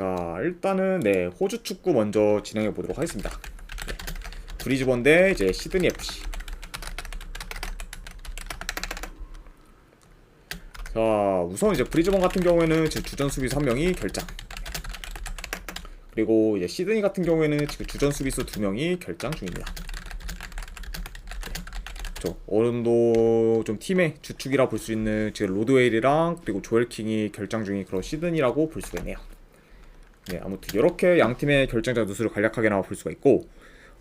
자, 일단은 네, 호주 축구 먼저 진행해 보도록 하겠습니다. 네. 브리즈번 대 이제 시드니 FC. 자, 우선 이제 브리즈번 같은 경우에는 지금 주전 수비수 한 명이 결장. 그리고 이제 시드니 같은 경우에는 지금 주전 수비수 두 명이 결장 중입니다. 저 어느 정도 좀 팀의 주축이라 볼 수 있는 지금 로드웨일이랑 그리고 조엘 킹이 결장 중인 그런 시드니라고 볼 수가 있네요. 네, 아무튼 이렇게 양 팀의 결정자 누수를 간략하게나마 볼 수가 있고,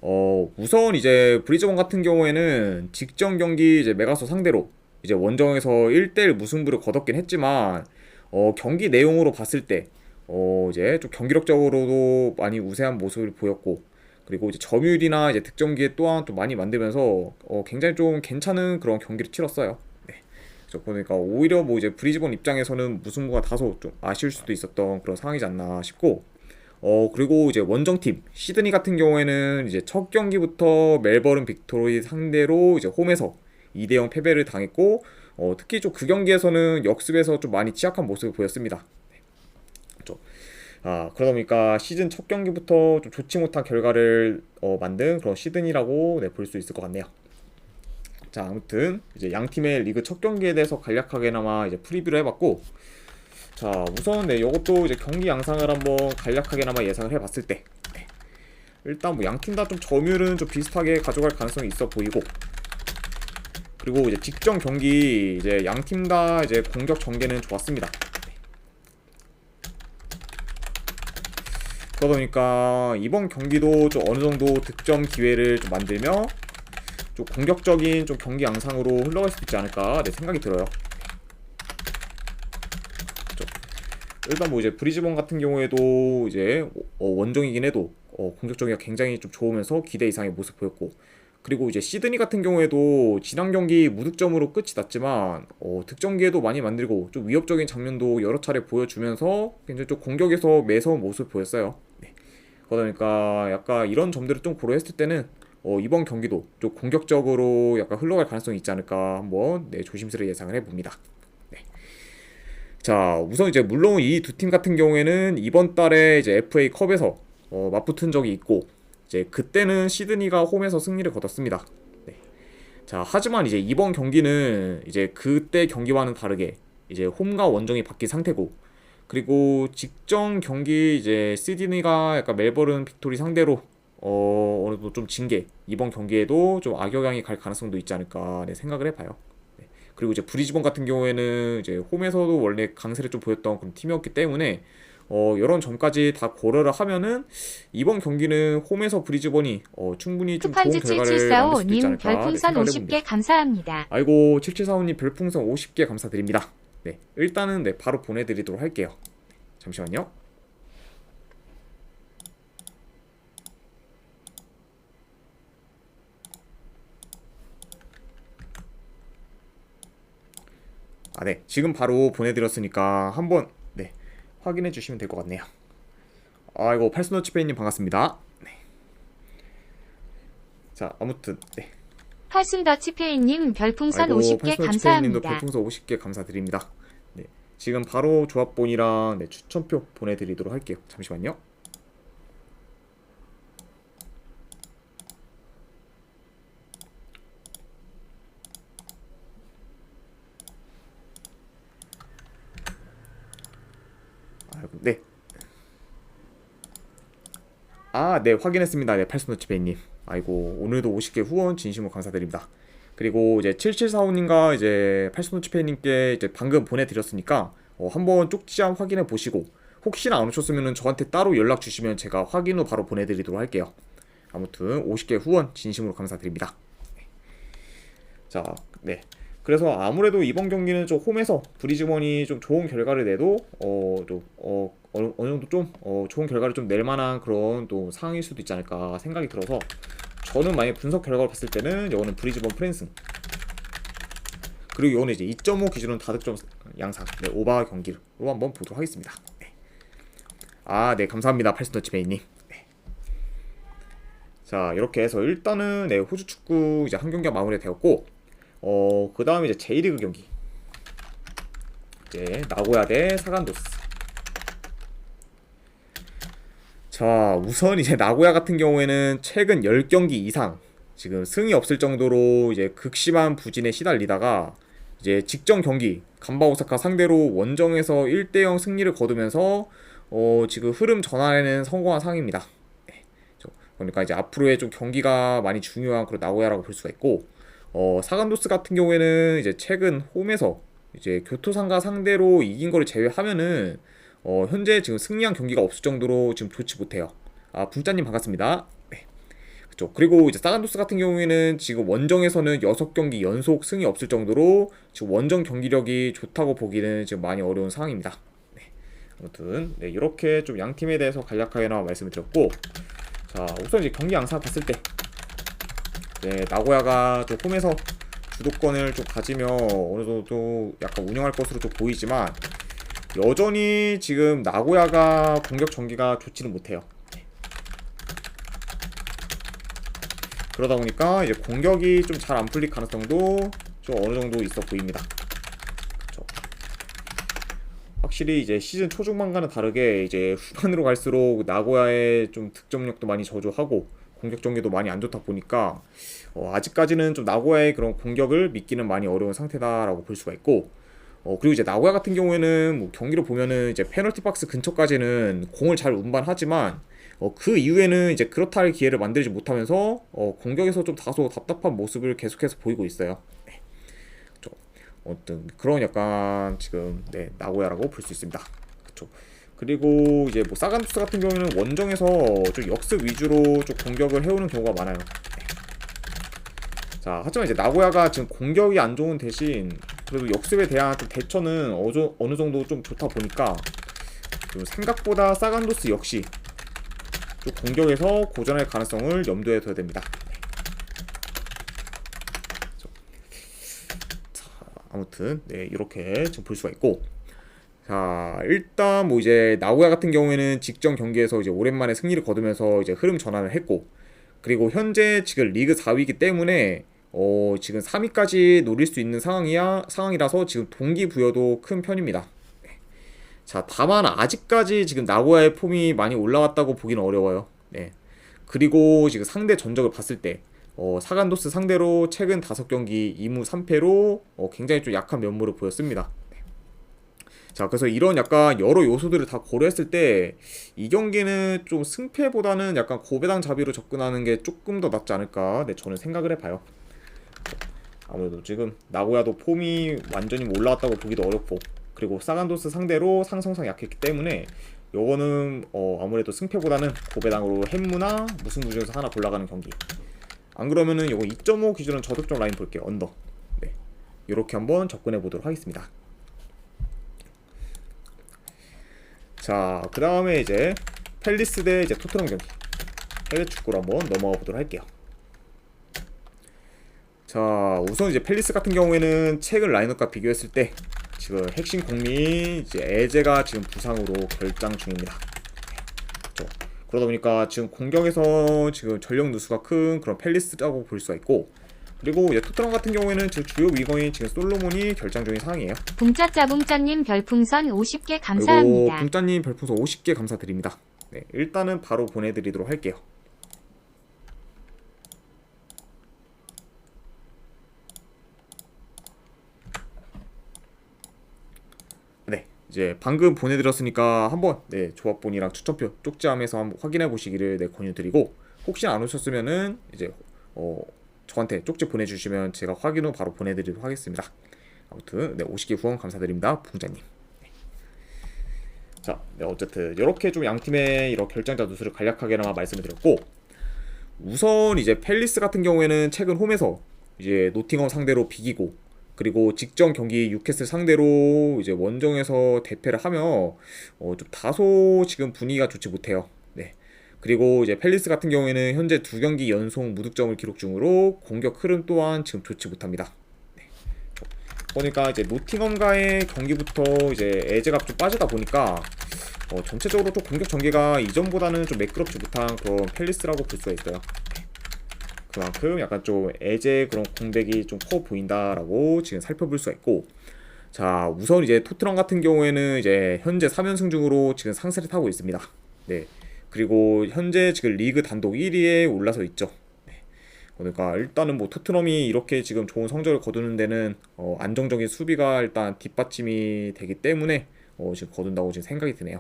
어 우선 이제 브리즈번 같은 경우에는 직전 경기 이제 메가소 상대로 이제 원정에서 1대1 무승부를 거뒀긴 했지만, 어 경기 내용으로 봤을 때, 어 이제 좀 경기력적으로도 많이 우세한 모습을 보였고, 그리고 이제 점유율이나 이제 득점 기회 또한 또 많이 만들면서 어 굉장히 좀 괜찮은 그런 경기를 치렀어요. 네. 그래서 보니까 오히려 뭐 이제 브리즈번 입장에서는 무승부가 다소 좀 아쉬울 수도 있었던 그런 상황이지 않나 싶고 어 그리고 이제 원정팀 시드니 같은 경우에는 이제 첫 경기부터 멜버른 빅토리 상대로 이제 홈에서 2대0 패배를 당했고 어 특히 좀 그 경기에서는 역습에서 좀 많이 취약한 모습을 보였습니다. 네. 좀, 아 그러다 보니까 시즌 첫 경기부터 좀 좋지 못한 결과를 어, 만든 그런 시드니라고 네, 볼 수 있을 것 같네요. 자 아무튼 이제 양 팀의 리그 첫 경기에 대해서 간략하게나마 이제 프리뷰를 해봤고 자 우선 네 이것도 이제 경기 양상을 한번 간략하게나마 예상을 해봤을 때 네. 일단 뭐 양 팀 다 좀 점유율은 좀 비슷하게 가져갈 가능성이 있어 보이고 그리고 이제 직전 경기 이제 양 팀 다 이제 공격 전개는 좋았습니다. 네. 그러다 보니까 이번 경기도 좀 어느 정도 득점 기회를 좀 만들며 좀 공격적인 좀 경기 양상으로 흘러갈 수 있지 않을까 네, 생각이 들어요. 좀 일단 뭐 이제 브리즈번 같은 경우에도 이제 어, 원정이긴 해도 어, 공격적이가 굉장히 좀 좋으면서 기대 이상의 모습 보였고 그리고 이제 시드니 같은 경우에도 지난 경기 무득점으로 끝이 났지만 어, 득점 기회도 많이 만들고 좀 위협적인 장면도 여러 차례 보여주면서 굉장히 좀 공격에서 매서운 모습 보였어요. 네. 그러다 보니까 약간 이런 점들을 좀 고려했을 때는 어, 이번 경기도 좀 공격적으로 약간 흘러갈 가능성이 있지 않을까 한번 네, 조심스레 예상을 해봅니다. 네. 자, 우선 이제 물론 이 두 팀 같은 경우에는 이번 달에 이제 FA 컵에서 어, 맞붙은 적이 있고 이제 그때는 시드니가 홈에서 승리를 거뒀습니다. 네. 자, 하지만 이제 이번 경기는 이제 그때 경기와는 다르게 이제 홈과 원정이 바뀐 상태고 그리고 직전 경기 이제 시드니가 약간 멜버른 빅토리 상대로 어, 어느 정도 좀진게 이번 경기에도 좀 악영향이 갈 가능성도 있지 않을까 네, 생각을 해봐요. 네. 그리고 이제 브리즈번 같은 경우에는 이제 홈에서도 원래 강세를 좀 보였던 그런 팀이었기 때문에 어, 이런 점까지 다 고려를 하면은 이번 경기는 홈에서 브리즈번이 어, 충분히 좀 좋은 결과를 만들 수도 있지 7745님 않을까 네, 별풍선 생각을 50개 해봅니다. 감사합니다. 아이고 7745님 별풍선 50개 감사드립니다. 네 일단은 네 바로 보내드리도록 할게요. 잠시만요. 아, 네. 지금 바로 보내드렸으니까 한번 네 확인해 주시면 될 것 같네요. 아이고 팔스노치페이님 반갑습니다. 네. 자 아무튼 네. 팔순더치페이님 별풍선 아이고, 50개 팔스노치페이님도 감사합니다. 별풍선 50개 감사드립니다. 네. 지금 바로 조합본이랑 네, 추천표 보내드리도록 할게요. 잠시만요. 아이고, 네. 아, 네, 확인했습니다. 네, 팔스노치페이님. 아이고, 오늘도 50개 후원 진심으로 감사드립니다. 그리고 이제 7745님과 이제 팔스노치페이님께 이제 방금 보내드렸으니까 어, 한번 쪽지함 확인해 보시고 혹시나 안 오셨으면 저한테 따로 연락 주시면 제가 확인 후 바로 보내드리도록 할게요. 아무튼 50개 후원 진심으로 감사드립니다. 네. 자, 네. 그래서 아무래도 이번 경기는 좀 홈에서 브리즈번이 좀 좋은 결과를 내도 어, 좀, 어, 어느, 어느 정도 좀 어, 좋은 결과를 좀 낼 만한 그런 또 상황일 수도 있지 않을까 생각이 들어서 저는 만약 분석 결과를 봤을 때는 이거는 브리즈번 프랜승 그리고 이거는 이제 2.5 기준으로 다득점 양상 네, 오바 경기로 한번 보도록 하겠습니다. 네. 아, 네, 감사합니다. 팔스터치 메이님. 네. 자, 이렇게 해서 일단은 네, 호주 축구 이제 한 경기가 마무리되었고 어, 그 다음에 이제 J리그 경기. 이제 나고야 대 사간도스. 자, 우선 이제 나고야 같은 경우에는 최근 10경기 이상 지금 승이 없을 정도로 이제 극심한 부진에 시달리다가 이제 직전 경기 간바 오사카 상대로 원정에서 1대0 승리를 거두면서 어, 지금 흐름 전환에는 성공한 상황입니다. 네. 저- 그러니까 이제 앞으로의 좀 경기가 많이 중요한 그런 나고야라고 볼 수가 있고 어, 사간도스 같은 경우에는 이제 최근 홈에서 이제 교토상가 상대로 이긴 거를 제외하면은 어, 현재 지금 승리한 경기가 없을 정도로 지금 좋지 못해요. 아, 붕짜님 반갑습니다. 네. 그죠. 그리고 이제 사간도스 같은 경우에는 지금 원정에서는 6경기 연속 승이 없을 정도로 지금 원정 경기력이 좋다고 보기는 지금 많이 어려운 상황입니다. 네. 아무튼 네, 이렇게 좀 양 팀에 대해서 간략하게나마 말씀을 드렸고 자, 우선 이제 경기 양상 봤을 때 네, 나고야가 좀 홈에서 주도권을 좀 가지며 어느 정도 약간 운영할 것으로 좀 보이지만 여전히 지금 나고야가 공격 전개가 좋지는 못해요. 그러다 보니까 이제 공격이 좀 잘 안 풀릴 가능성도 좀 어느 정도 있어 보입니다. 그쵸. 확실히 이제 시즌 초중반과는 다르게 이제 후반으로 갈수록 나고야의 좀 득점력도 많이 저조하고 공격 전개도 많이 안 좋다 보니까 어, 아직까지는 좀 나고야의 그런 공격을 믿기는 많이 어려운 상태다라고 볼 수가 있고 어, 그리고 이제 나고야 같은 경우에는 뭐 경기를 보면은 이제 페널티 박스 근처까지는 공을 잘 운반하지만 어, 그 이후에는 이제 그렇다 할 기회를 만들지 못하면서 어, 공격에서 좀 다소 답답한 모습을 계속해서 보이고 있어요. 네. 그쵸. 어떤 그런 약간 지금 네, 나고야라고 볼 수 있습니다. 그렇죠. 그리고 이제 뭐 사간투스 같은 경우에는 원정에서 좀 역습 위주로 좀 공격을 해오는 경우가 많아요. 네. 자, 하지만 이제 나고야가 지금 공격이 안 좋은 대신 그래도 역습에 대한 좀 대처는 어저, 어느 정도 좀 좋다 보니까 좀 생각보다 사간도스 역시 좀 공격에서 고전할 가능성을 염두에 둬야 됩니다. 아무튼 네 이렇게 좀볼 수가 있고 자 일단 뭐 이제 나고야 같은 경우에는 직전 경기에서 이제 오랜만에 승리를 거두면서 이제 흐름 전환을 했고 그리고 현재 지금 리그 4위이기 때문에 어 지금 3위까지 노릴 수 있는 상황이야 상황이라서 지금 동기 부여도 큰 편입니다. 네. 자 다만 아직까지 지금 나고야의 폼이 많이 올라왔다고 보기는 어려워요. 네. 그리고 지금 상대 전적을 봤을 때 어, 사간도스 상대로 최근 5경기 2무 3패로 어, 굉장히 좀 약한 면모를 보였습니다. 네. 자, 그래서 이런 약간 여러 요소들을 다 고려했을 때 이 경기는 좀 승패보다는 약간 고배당 잡이로 접근하는 게 조금 더 낫지 않을까 네, 저는 생각을 해봐요. 아무래도 지금 나고야도 폼이 완전히 올라왔다고 보기도 어렵고 그리고 사간도스 상대로 상성상 약했기 때문에 요거는 어, 아무래도 승패보다는 고배당으로 햄무나 무승부 중에서 하나 골라가는 경기. 안 그러면은 요거 2.5 기준은 저득점 라인 볼게요. 언더. 네. 요렇게 한번 접근해 보도록 하겠습니다. 자 그 다음에 이제 펠리스 대 이제 토트넘 경기. 해외 축구로 한번 넘어가 보도록 할게요 자 우선 이제 펠리스 같은 경우에는 최근 라인업과 비교했을 때 지금 핵심 공리 이제 에제가 지금 부상으로 결장 중입니다. 그렇죠. 그러다 보니까 지금 공격에서 지금 전력 누수가 큰 그런 펠리스라고 볼 수가 있고 그리고 이제 토트넘 같은 경우에는 지금 주요 위거인 지금 솔로몬이 결장 중인 상황이에요. 붕짜짜 붕짜님 별풍선 50개 그리고 감사합니다. 붕짜님 별풍선 50개 감사드립니다. 네, 일단은 바로 보내드리도록 할게요. 네, 이제 방금 보내드렸으니까 한번 네 조합본이랑 추천표 쪽지함에서 한번 확인해 보시기를 네 권유드리고 혹시 안 오셨으면은 이제 어 저한테 쪽지 보내주시면 제가 확인 후 바로 보내드리도록 하겠습니다. 아무튼 네 50개 후원 감사드립니다, 붕자님. 자, 네, 어쨌든 이렇게 좀 양 팀의 이런 결정자 누수를 간략하게나마 말씀을 드렸고 우선 이제 펠리스 같은 경우에는 최근 홈에서 이제 노팅엄 상대로 비기고 그리고 직전 경기 유캐슬 상대로 이제 원정에서 대패를 하며 어, 좀 다소 지금 분위기가 좋지 못해요. 네. 그리고 이제 펠리스 같은 경우에는 현재 두 경기 연속 무득점을 기록 중으로 공격 흐름 또한 지금 좋지 못합니다. 보니까 이제 노팅엄과의 경기부터 이제 에제가 좀 빠지다 보니까 어, 전체적으로 좀 공격 전개가 이전보다는 좀 매끄럽지 못한 그런 펠리스라고 볼 수가 있어요. 그만큼 약간 좀 에제 그런 공백이 좀 커 보인다라고 지금 살펴볼 수가 있고 자 우선 이제 토트넘 같은 경우에는 이제 현재 3연승 중으로 지금 상세를 타고 있습니다. 네 그리고 현재 지금 리그 단독 1위에 올라서 있죠. 네. 그러니까 일단은 뭐 토트넘이 이렇게 지금 좋은 성적을 거두는 데는 어, 안정적인 수비가 일단 뒷받침이 되기 때문에 어, 지금 거둔다고 지금 생각이 드네요.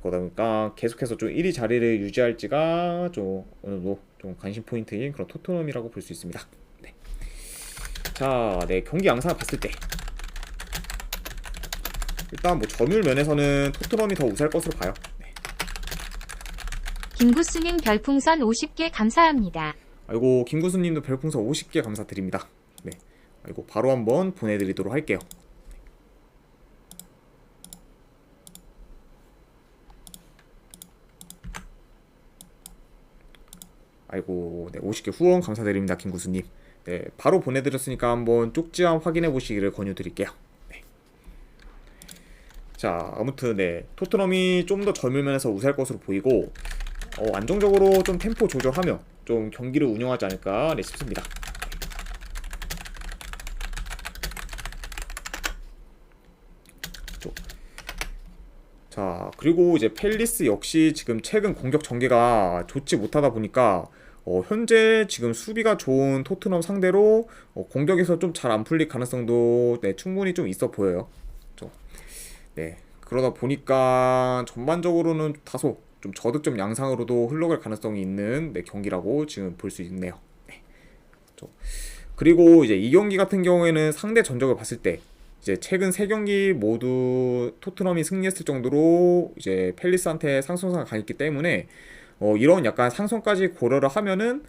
그러다 보니까 계속해서 좀 1위 자리를 유지할지가 좀 어느 정도 좀 관심 포인트인 그런 토트넘이라고 볼 수 있습니다. 네. 자, 네 경기 양상을 봤을 때 일단 뭐 점유율 면에서는 토트넘이 더 우세할 것으로 봐요. 네. 김구스님 별풍선 50개 감사합니다. 아이고 김구수님도 별풍선 50개 감사드립니다. 네, 아이고 바로 한번 보내드리도록 할게요. 아이고 네 50개 후원 감사드립니다 김구수님. 네 바로 보내드렸으니까 한번 쪽지함 확인해 보시기를 권유드릴게요. 네. 자 아무튼 네 토트넘이 좀 더 젊은 면에서 우세할 것으로 보이고 어, 안정적으로 좀 템포 조절하며 좀 경기를 운영하지 않을까 네, 싶습니다. 자 그리고 이제 펠리스 역시 지금 최근 공격 전개가 좋지 못하다 보니까 어, 현재 지금 수비가 좋은 토트넘 상대로 어, 공격에서 좀 잘 안 풀릴 가능성도 네, 충분히 좀 있어 보여요. 좀. 네 그러다 보니까 전반적으로는 다소 좀 저득점 양상으로도 흘러갈 가능성이 있는 네, 경기라고 지금 볼 수 있네요. 네. 좀. 그리고 이제 이 경기 같은 경우에는 상대 전적을 봤을 때 이제 최근 세 경기 모두 토트넘이 승리했을 정도로 이제 펠리스한테 상승세가 강했기 때문에 어, 이런 약간 상승까지 고려를 하면은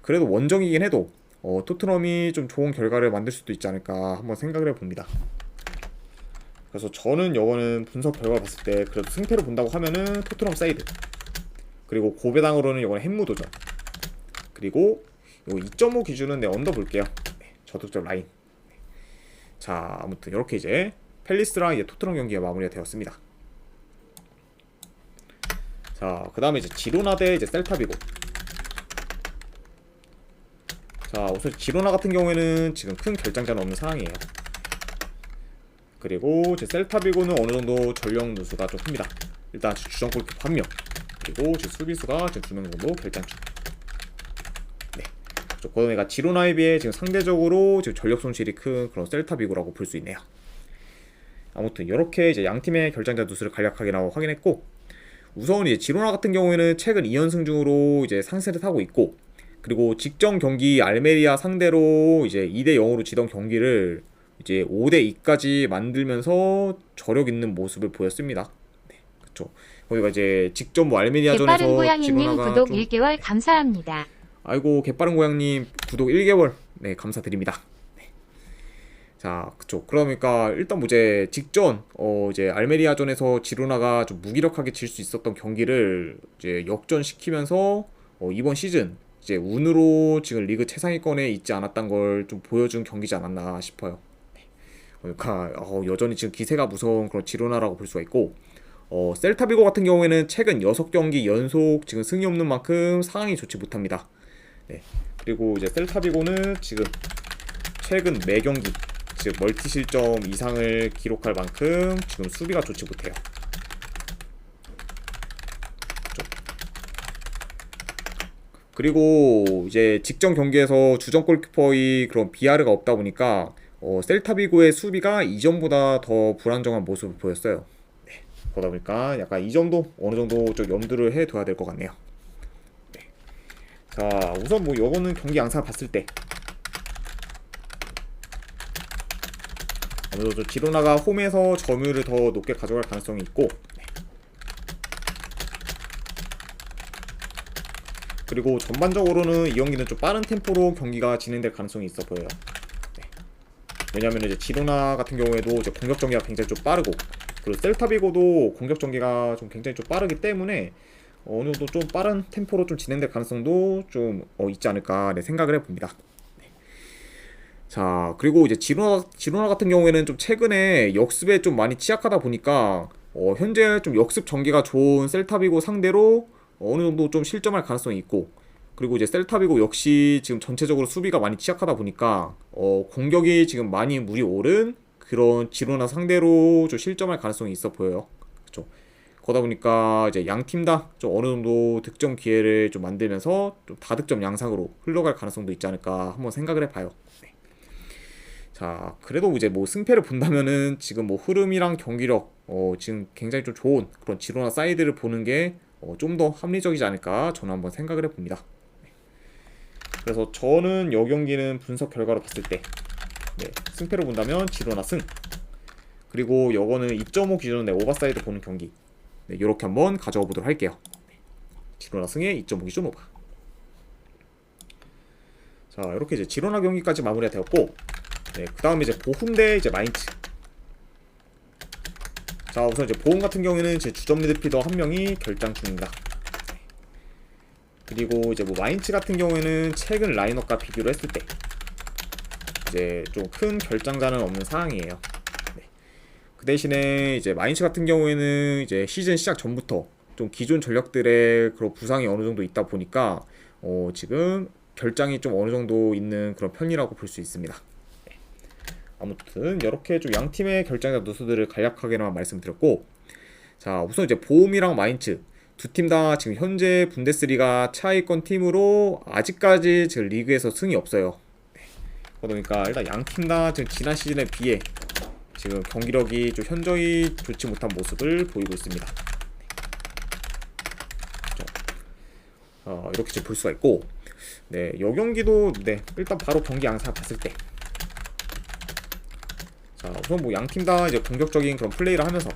그래도 원정이긴 해도 어, 토트넘이 좀 좋은 결과를 만들 수도 있지 않을까 한번 생각을 해봅니다. 그래서 저는 이거는 분석 결과 봤을 때 그래도 승패로 본다고 하면은 토트넘 사이드 그리고 고배당으로는 이거는 햄무도전 그리고 요2.5 기준은 내 언더 볼게요 네, 저득점 라인 네. 자 아무튼 이렇게 이제 펠리스랑 이제 토트넘 경기가 마무리가 되었습니다 자 그 다음에 이제 지로나 대 이제 셀타비고 자 우선 지로나 같은 경우에는 지금 큰 결장자는 없는 상황이에요 그리고 제 셀타비고는 어느 정도 전력 누수가 좀 큽니다. 일단 주전 골키퍼 한 명, 그리고 제 수비수가 지금 두명 정도 결장 중. 네. 고도메가 지로나에 비해 지금 상대적으로 지금 전력 손실이 큰 그런 셀타비고라고 볼 수 있네요. 아무튼 이렇게 이제 양 팀의 결장자 누수를 간략하게 나와 확인했고 우선 이제 지로나 같은 경우에는 최근 2연승 중으로 이제 상세를 타고 있고 그리고 직전 경기 알메리아 상대로 이제 2대 0으로 지던 경기를 이제 5대 2까지 만들면서 저력 있는 모습을 보였습니다. 네, 그렇죠. 거기가 이제 직접 뭐 알메리아전에서 지로나가 구독 좀 1개월 감사합니다. 아이고 개빠른 고양님 구독 1개월 네 감사드립니다. 네. 자 그쵸 그러니까 일단 뭐 이제 직전 어 이제 알메리아전에서 지로나가 좀 무기력하게 질 수 있었던 경기를 이제 역전시키면서 어 이번 시즌 이제 운으로 지금 리그 최상위권에 있지 않았던 걸 좀 보여준 경기지 않았나 싶어요. 네. 그러니까 어, 여전히 지금 기세가 무서운 그런 지로나라고 볼 수가 있고 어, 셀타비고 같은 경우에는 최근 6경기 연속 지금 승이 없는 만큼 상황이 좋지 못합니다. 네. 그리고 이제 셀타비고는 지금 최근 매 경기 즉 멀티 실점 이상을 기록할 만큼 지금 수비가 좋지 못해요. 좀. 그리고 이제 직전 경기에서 주전 골키퍼의 그런 비아르가 없다 보니까 어, 셀타비고의 수비가 이전보다 더 불안정한 모습을 보였어요. 네. 그러다 보니까 약간 이 점도 어느 정도 좀 염두를 해둬야 될 것 같네요. 네. 자, 우선 뭐 요거는 경기 양상 봤을 때 아무래도 저 지로나가 홈에서 점유율을 더 높게 가져갈 가능성이 있고 네. 그리고 전반적으로는 이 경기는 좀 빠른 템포로 경기가 진행될 가능성이 있어 보여요. 네. 왜냐하면 이제 지로나 같은 경우에도 이제 공격 전개가 굉장히 좀 빠르고 그리고 셀타비고도 공격 전개가 좀 굉장히 좀 빠르기 때문에 어느 정도 좀 빠른 템포로 좀 진행될 가능성도 좀 어, 있지 않을까 네, 생각을 해봅니다. 네. 자 그리고 이제 지로나 지로나 같은 경우에는 좀 최근에 역습에 좀 많이 취약하다 보니까 어, 현재 좀 역습 전개가 좋은 셀타비고 상대로 어느 정도 좀 실점할 가능성이 있고 그리고 이제 셀타비고 역시 지금 전체적으로 수비가 많이 취약하다 보니까 어, 공격이 지금 많이 물이 오른 그런 지로나 상대로 좀 실점할 가능성이 있어 보여요. 그렇죠. 그러다 보니까 이제 양 팀 다 좀 어느 정도 득점 기회를 좀 만들면서 좀 다득점 양상으로 흘러갈 가능성도 있지 않을까 한번 생각을 해봐요. 네. 자, 그래도 이제 뭐 승패를 본다면은 지금 뭐 흐름이랑 경기력 어, 지금 굉장히 좀 좋은 그런 지로나 사이드를 보는 게 어, 좀 더 합리적이지 않을까 저는 한번 생각을 해봅니다. 네. 그래서 저는 여 경기는 분석 결과로 봤을 때 네, 승패를 본다면 지로나 승 그리고 요거는 2.5 기준으로 네, 오버사이드 보는 경기 네, 이렇게 한번 가져가 보도록 할게요. 네. 지로나 승의 2.5 기준 오버. 자 이렇게 이제 지로나 경기까지 마무리가 되었고 네, 그 다음에 이제 보훔 대 이제 마인츠. 자 우선 이제 보험 같은 경우에는 제 주전 미드필더 한 명이 결장 중입니다. 네. 그리고 이제 뭐 마인츠 같은 경우에는 최근 라인업과 비교를 했을 때 이제 좀 큰 결장자는 없는 상황이에요. 네. 그 대신에 이제 마인츠 같은 경우에는 이제 시즌 시작 전부터 좀 기존 전력들의 그런 부상이 어느 정도 있다 보니까 어 지금 결장이 좀 어느 정도 있는 그런 편이라고 볼 수 있습니다. 네. 아무튼 이렇게 좀 양 팀의 결장자 누수들을 간략하게만 말씀드렸고 자 우선 이제 보험이랑 마인츠 두 팀 다 지금 현재 분데스리가 차이권 팀으로 아직까지 지금 리그에서 승이 없어요. 네. 그러니까 일단 양 팀 다 지금 지난 시즌에 비해 지금 경기력이 좀 현저히 좋지 못한 모습을 보이고 있습니다. 네. 어, 이렇게 지금 볼 수가 있고 네, 요 경기도 네, 일단 바로 경기 양상 봤을 때 자, 우선 뭐 양 팀 다 이제 공격적인 그런 플레이를 하면서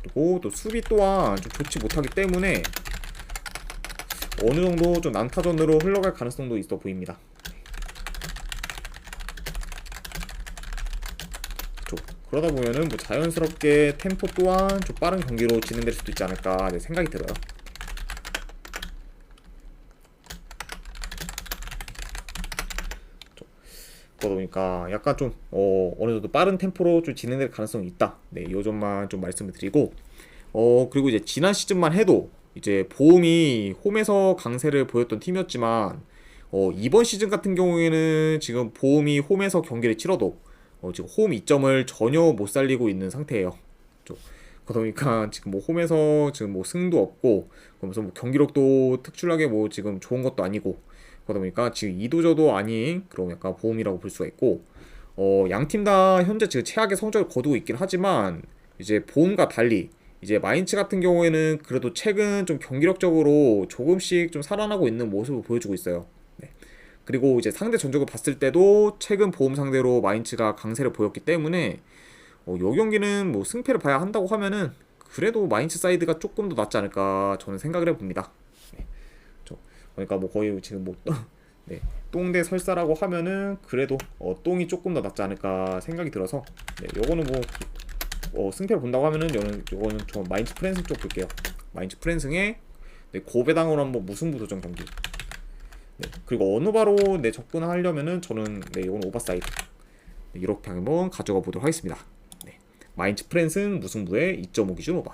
그리고 또 수비 또한 좀 좋지 못하기 때문에 어느 정도 좀 난타전으로 흘러갈 가능성도 있어 보입니다. 그러다 보면은 뭐 자연스럽게 템포 또한 좀 빠른 경기로 진행될 수도 있지 않을까 네, 생각이 들어요. 보니까 약간 좀 어, 어느 정도 빠른 템포로 좀 진행될 가능성이 있다. 네, 요 점만 좀 말씀을 드리고 어 그리고 이제 지난 시즌만 해도 이제 보험이 홈에서 강세를 보였던 팀이었지만 어 이번 시즌 같은 경우에는 지금 보험이 홈에서 경기를 치러도 어 지금 홈 이점을 전혀 못 살리고 있는 상태예요. 보니까 지금 뭐 홈에서 지금 뭐 승도 없고 그러면서 뭐 경기력도 특출나게 뭐 지금 좋은 것도 아니고 그러다 보니까 지금 이도저도 아닌 그런 약간 보험이라고 볼 수가 있고 어 양 팀 다 현재 지금 최악의 성적을 거두고 있긴 하지만 이제 보험과 달리 이제 마인츠 같은 경우에는 그래도 최근 좀 경기력적으로 조금씩 좀 살아나고 있는 모습을 보여주고 있어요. 네. 그리고 이제 상대 전적을 봤을 때도 최근 보험 상대로 마인츠가 강세를 보였기 때문에 어, 요 경기는 뭐 승패를 봐야 한다고 하면은 그래도 마인츠 사이드가 조금 더 낫지 않을까 저는 생각을 해봅니다. 네. 저, 그러니까 뭐 거의 지금 뭐 네, 똥대 설사라고 하면은 그래도 어, 똥이 조금 더 낫지 않을까 생각이 들어서 네, 요거는 뭐 어, 승패를 본다고 하면은 저는 요거는 저 마인츠 프랜승 쪽 볼게요. 마인츠 프랜승의 네, 고배당으로 한번 무승부 도전 경기. 네, 그리고 어느 바로 네, 접근하려면은 저는 네, 이건 오버사이드. 네, 이렇게 한번 가져가 보도록 하겠습니다. 네, 마인츠 프랜승 무승부의 2.5 기준 오버.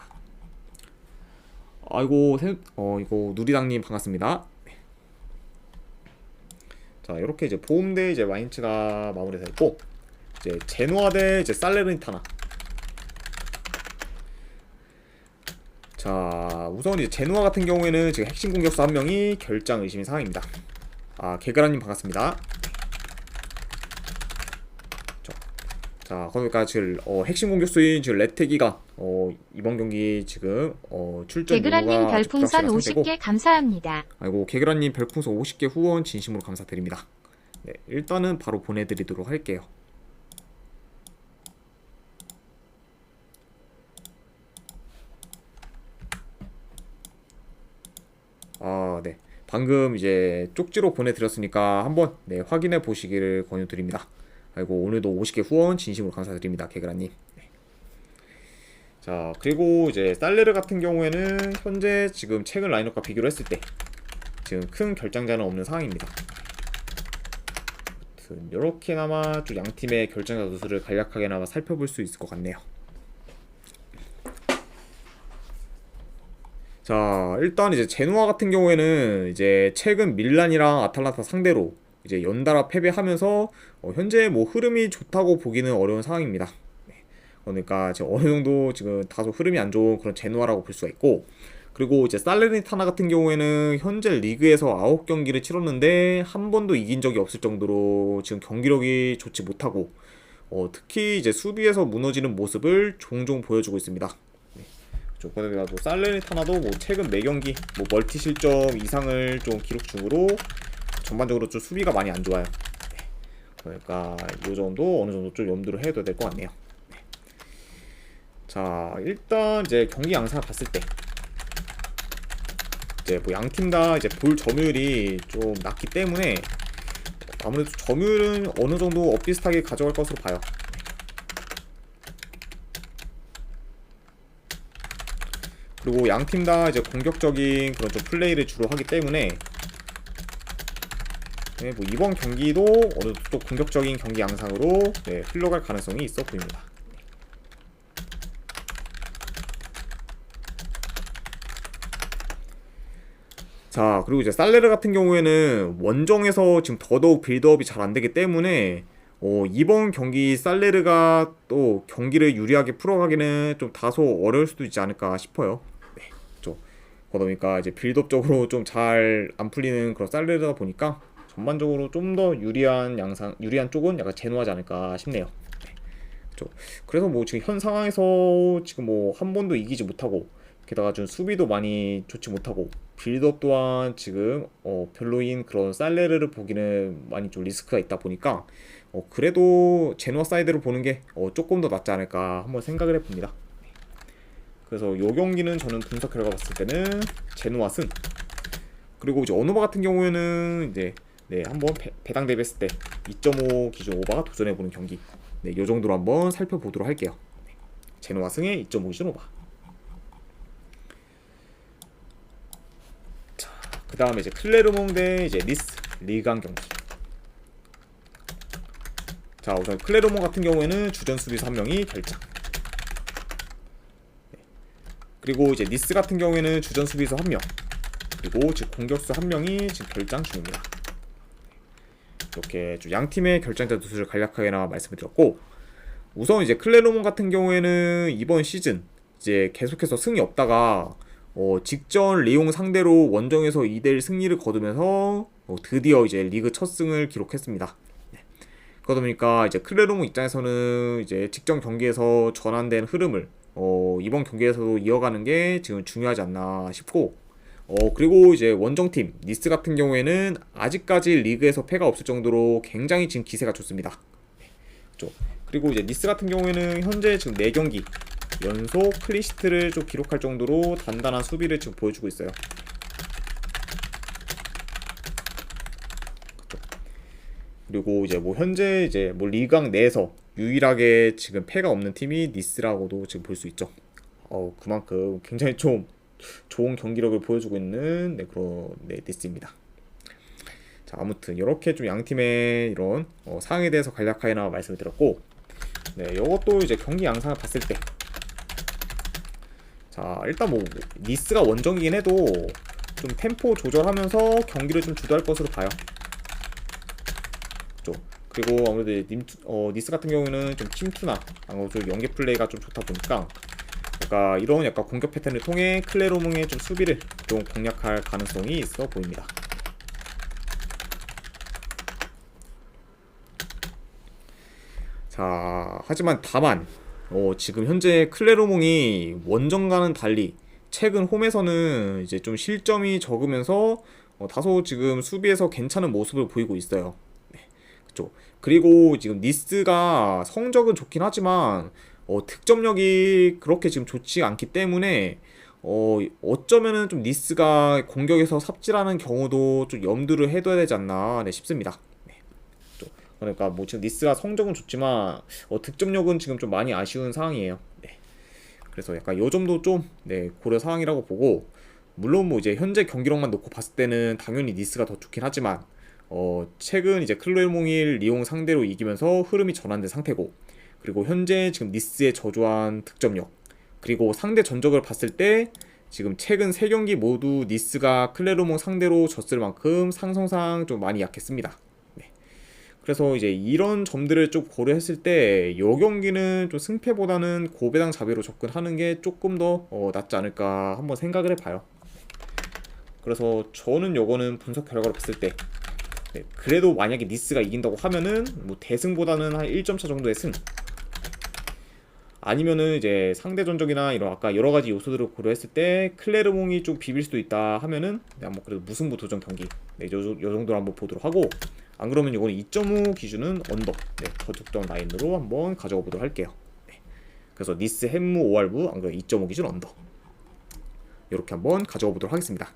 아이고, 세, 어, 이거 누리당님 반갑습니다. 네. 자, 이렇게 이제 보험 대 이제 마인츠가 마무리됐고, 이제 제노아 대 이제 살레르니타나. 자, 우선 이제 제노아 같은 경우에는 지금 핵심 공격수 한 명이 결장 의심인 상황입니다. 아, 개그라님 반갑습니다. 자, 자, 그러니까 지금 어, 핵심 공격수인 지금 레테기가 어, 이번 경기 지금 어, 출전 개그라님 별풍선 불확실한 상태고 50개 감사합니다. 아이고 개그라님 별풍선 50개 후원 진심으로 감사드립니다. 네, 일단은 바로 보내드리도록 할게요. 아, 네. 방금 이제 쪽지로 보내드렸으니까 한번 네, 확인해 보시기를 권유드립니다. 아이고 오늘도 50개 후원 진심으로 감사드립니다. 개그라님. 네. 자 그리고 이제 살레르 같은 경우에는 현재 지금 최근 라인업과 비교를 했을 때 지금 큰 결장자는 없는 상황입니다. 이렇게나마 좀 양 팀의 결장자 누수를 간략하게나마 살펴볼 수 있을 것 같네요. 자 일단 이제 제노아 같은 경우에는 이제 최근 밀란이랑 아탈란타 상대로 이제 연달아 패배하면서 어, 현재 뭐 흐름이 좋다고 보기는 어려운 상황입니다. 네. 그러니까 지금 어느 정도 지금 다소 흐름이 안 좋은 그런 제노아라고 볼 수가 있고 그리고 이제 살레르니타나 같은 경우에는 현재 리그에서 9경기를 치렀는데 한 번도 이긴 적이 없을 정도로 지금 경기력이 좋지 못하고 어, 특히 이제 수비에서 무너지는 모습을 종종 보여주고 있습니다. 네. 조건에 뭐 최근 매 경기 뭐 멀티 실점 이상을 좀 기록 중으로 전반적으로 좀 수비가 많이 안 좋아요. 네. 그러니까 이 정도 어느 정도 좀 염두를 해도 될것 같네요. 네. 자 일단 이제 경기 양상을 봤을 때 이제 뭐 양 팀 다 이제 볼 점유율이 좀 낮기 때문에 아무래도 점유율은 어느 정도 엇비슷하게 가져갈 것으로 봐요. 그리고 양 팀 다 이제 공격적인 그런 좀 플레이를 주로 하기 때문에 네, 뭐 이번 경기도 어느 또 공격적인 경기 양상으로 네, 흘러갈 가능성이 있어 보입니다. 자, 그리고 이제 살레르 같은 경우에는 원정에서 지금 더더욱 빌드업이 잘 안 되기 때문에 어, 이번 경기 살레르가 또 경기를 유리하게 풀어가기는 좀 다소 어려울 수도 있지 않을까 싶어요. 네, 좀 그러니까 이제 빌드업적으로 좀 잘 안 풀리는 그런 살레르다 보니까 전반적으로 좀 더 유리한 양상, 유리한 쪽은 약간 제노하지 않을까 싶네요. 네, 그렇죠. 그래서 뭐 지금 현 상황에서 지금 뭐 한 번도 이기지 못하고 게다가 좀 수비도 많이 좋지 못하고 빌드업 또한 지금 어 별로인 그런 살레르를 보기는 많이 좀 리스크가 있다 보니까 어 그래도 제노아 사이드를 보는 게 어 조금 더 낫지 않을까 한번 생각을 해봅니다. 그래서 요 경기는 저는 분석 결과 봤을 때는 제노아 승 그리고 이제 어노바 같은 경우에는 이제 네 한번 배, 배당 대비했을 때 2.5 기준 오바가 도전해보는 경기 네, 요 정도로 한번 살펴보도록 할게요. 네, 제노아 승의 2.5 기준 오바 그 다음에 이제 클레르몽 대 이제 리스 리강 경기. 자 우선 클레르몽 같은 경우에는 주전 수비수 한 명이 결장. 네. 그리고 이제 니스 같은 경우에는 주전 수비수 한 명. 그리고 지금 공격수 한 명이 지금 결장 중입니다. 이렇게 좀 양 팀의 결장자 누수를 간략하게나 말씀을 드렸고 우선 이제 클레르몽 같은 경우에는 이번 시즌 이제 계속해서 승이 없다가 어, 직전 리옹 상대로 원정에서 2대1 승리를 거두면서 어, 드디어 이제 리그 첫 승을 기록했습니다. 네. 그러다 보니까 이제 클레르몽 입장에서는 이제 직전 경기에서 전환된 흐름을 어, 이번 경기에서도 이어가는 게 지금 중요하지 않나 싶고 어, 그리고 이제 원정팀 니스 같은 경우에는 아직까지 리그에서 패가 없을 정도로 굉장히 지금 기세가 좋습니다. 네. 그렇죠. 그리고 이제 니스 같은 경우에는 현재 지금 4경기 연속 클리시트를 좀 기록할 정도로 단단한 수비를 지금 보여주고 있어요. 그쵸. 그리고 이제 뭐 현재 이제 뭐 리강 내에서 유일하게 지금 패가 없는 팀이 니스라고도 지금 볼 수 있죠. 어 그만큼 굉장히 좀 좋은 경기력을 보여주고 있는 네 그런 네 니스입니다. 자 아무튼 이렇게 좀 양 팀의 이런 어, 상황에 대해서 간략하게나 말씀을 드렸고 네 이것도 이제 경기 양상을 봤을 때 자 일단 뭐 니스가 원정이긴 해도 좀 템포 조절하면서 경기를 좀 주도할 것으로 봐요. 그리고 아무래도 님, 어, 니스 같은 경우에는 좀 팀투나 아무래도 좀 연계 플레이가 좀 좋다 보니까 약간 이런 약간 공격 패턴을 통해 클레로몽의 좀 수비를 좀 공략할 가능성이 있어 보입니다. 자 하지만 다만 어, 지금 현재 클레로몽이 원정과는 달리 최근 홈에서는 이제 좀 실점이 적으면서 어, 다소 지금 수비에서 괜찮은 모습을 보이고 있어요. 네, 그죠. 그리고 지금 니스가 성적은 좋긴 하지만 어, 득점력이 그렇게 지금 좋지 않기 때문에 어, 어쩌면은 좀 니스가 공격에서 삽질하는 경우도 좀 염두를 해둬야 되지 않나 네, 싶습니다. 그러니까 뭐 지금 니스가 성적은 좋지만 어, 득점력은 지금 좀 많이 아쉬운 상황이에요. 네. 그래서 약간 요 정도 좀 네, 고려 상황이라고 보고 물론 뭐 이제 현재 경기력만 놓고 봤을 때는 당연히 니스가 더 좋긴 하지만 어, 최근 이제 클로엘몽일 리옹 상대로 이기면서 흐름이 전환된 상태고 그리고 현재 지금 니스의 저조한 득점력 그리고 상대 전적을 봤을 때 지금 최근 세 경기 모두 니스가 클레르몽 상대로 졌을 만큼 상성상 좀 많이 약했습니다. 그래서 이제 이런 점들을 좀 고려했을 때이 경기는 좀 승패보다는 고배당 자비로 접근하는 게 조금 더 어, 낫지 않을까 한번 생각을 해봐요. 그래서 저는 요거는 분석 결과로 봤을 때 네, 그래도 만약에 니스가 이긴다고 하면은 뭐 대승보다는 한 1점 차 정도의 승 아니면은 이제 상대 전적이나 이런 아까 여러 가지 요소들을 고려했을 때 클레르몽이 좀 비빌 수도 있다 하면은 네, 한번 그래도 무승부 도전 경기 네, 요, 요 정도로 한번 보도록 하고 안 그러면 이거는 2.5 기준은 언더 네, 저득점 라인으로 한번 가져가 보도록 할게요. 네. 그래서 니스 햄무 오알부 안 그러면 2.5 기준 언더 이렇게 한번 가져가 보도록 하겠습니다.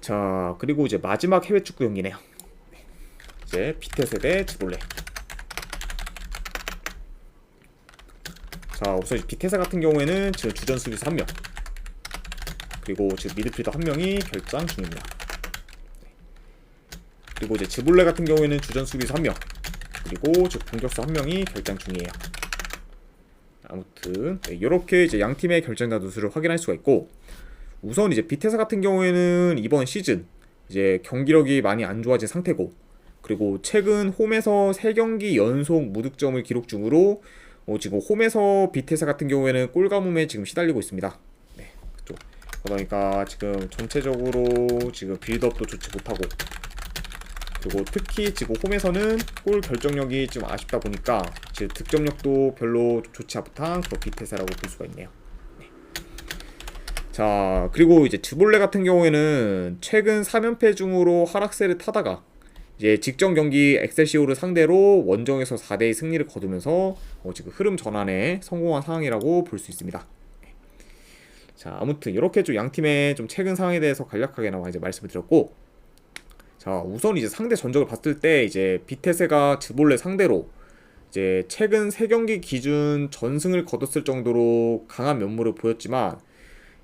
네. 자 그리고 이제 마지막 해외 축구 경기네요. 네. 이제 비테세 대 지볼레. 자 우선 비테세 같은 경우에는 지금 주전 수비수 한 명. 그리고 지금 미드필더 한 명이 결장 중입니다. 그리고 이제 지볼레 같은 경우에는 주전 수비수 한 명. 그리고 지금 공격수 한 명이 결장 중이에요. 아무튼 네, 이렇게 이제 양 팀의 결정자 누수를 확인할 수가 있고 우선 이제 비테사 같은 경우에는 이번 시즌 이제 경기력이 많이 안 좋아진 상태고 그리고 최근 홈에서 3경기 연속 무득점을 기록 중으로 어, 지금 홈에서 비테사 같은 경우에는 골 가뭄에 지금 시달리고 있습니다. 네, 그쪽. 그러니까 지금 전체적으로 지금 빌드업도 좋지 못하고 그리고 특히 지금 홈에서는 골 결정력이 좀 아쉽다 보니까 지금 득점력도 별로 좋지 못한 그런 비테사라고 볼 수가 있네요. 네. 자 그리고 이제 즈볼레 같은 경우에는 최근 3연패 중으로 하락세를 타다가 이제 직전 경기 엑셀시오를 상대로 원정에서 4대2 승리를 거두면서 어, 지금 흐름 전환에 성공한 상황이라고 볼 수 있습니다. 네. 자 아무튼 이렇게 좀 양 팀의 좀 최근 상황에 대해서 간략하게나마 이제 말씀을 드렸고 자 우선 이제 상대 전적을 봤을 때 이제 비테세가 즈볼레 상대로 이제 최근 세 경기 기준 전승을 거뒀을 정도로 강한 면모를 보였지만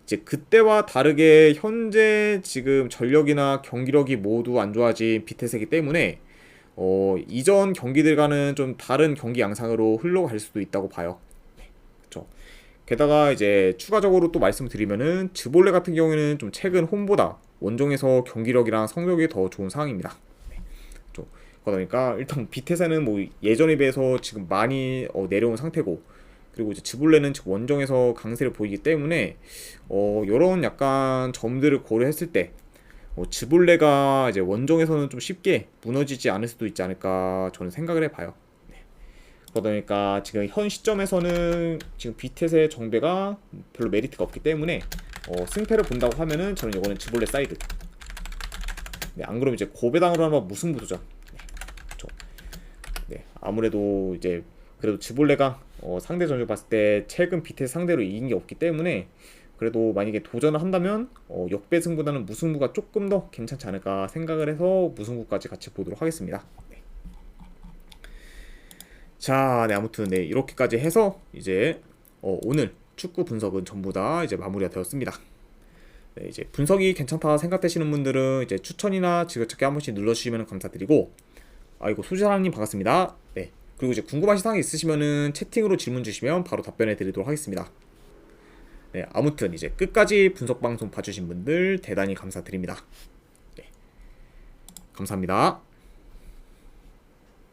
이제 그때와 다르게 현재 지금 전력이나 경기력이 모두 안 좋아진 비테세기 때문에 어 이전 경기들과는 좀 다른 경기 양상으로 흘러갈 수도 있다고 봐요. 그렇죠. 게다가 이제 추가적으로 또 말씀드리면은 즈볼레 같은 경우에는 좀 최근 홈보다 원정에서 경기력이랑 성적이 더 좋은 상황입니다. 네. 좀 그러니까 일단 비테세는 뭐 예전에 비해서 지금 많이 어, 내려온 상태고 그리고 이제 즈볼레는 지금 원정에서 강세를 보이기 때문에 어 이런 약간 점들을 고려했을 때 어, 즈볼레가 이제 원정에서는 좀 쉽게 무너지지 않을 수도 있지 않을까 저는 생각을 해봐요. 네. 그러니까 지금 현 시점에서는 지금 비테세 정배가 별로 메리트가 없기 때문에 어, 승패를 본다고 하면은 저는 이거는 즈볼레 사이드. 네, 안 그러면 이제 고배당으로 하면 무승부 도전. 네, 그렇죠. 네, 아무래도 이제 그래도 즈볼레가 어, 상대 전적 봤을 때 최근 비테스 상대로 이긴 게 없기 때문에 그래도 만약에 도전을 한다면 어, 역배승보다는 무승부가 조금 더 괜찮지 않을까 생각을 해서 무승부까지 같이 보도록 하겠습니다. 네. 자, 네 아무튼 네 이렇게까지 해서 이제 어, 오늘 축구 분석은 전부 다 이제 마무리가 되었습니다. 네, 이제 분석이 괜찮다 생각되시는 분들은 이제 추천이나 지그찾기 한 번씩 눌러주시면 감사드리고 아이고 소지사랑님 반갑습니다. 네 그리고 이제 궁금하신 사항이 있으시면은 채팅으로 질문 주시면 바로 답변해 드리도록 하겠습니다. 네 아무튼 이제 끝까지 분석 방송 봐주신 분들 대단히 감사드립니다. 네 감사합니다.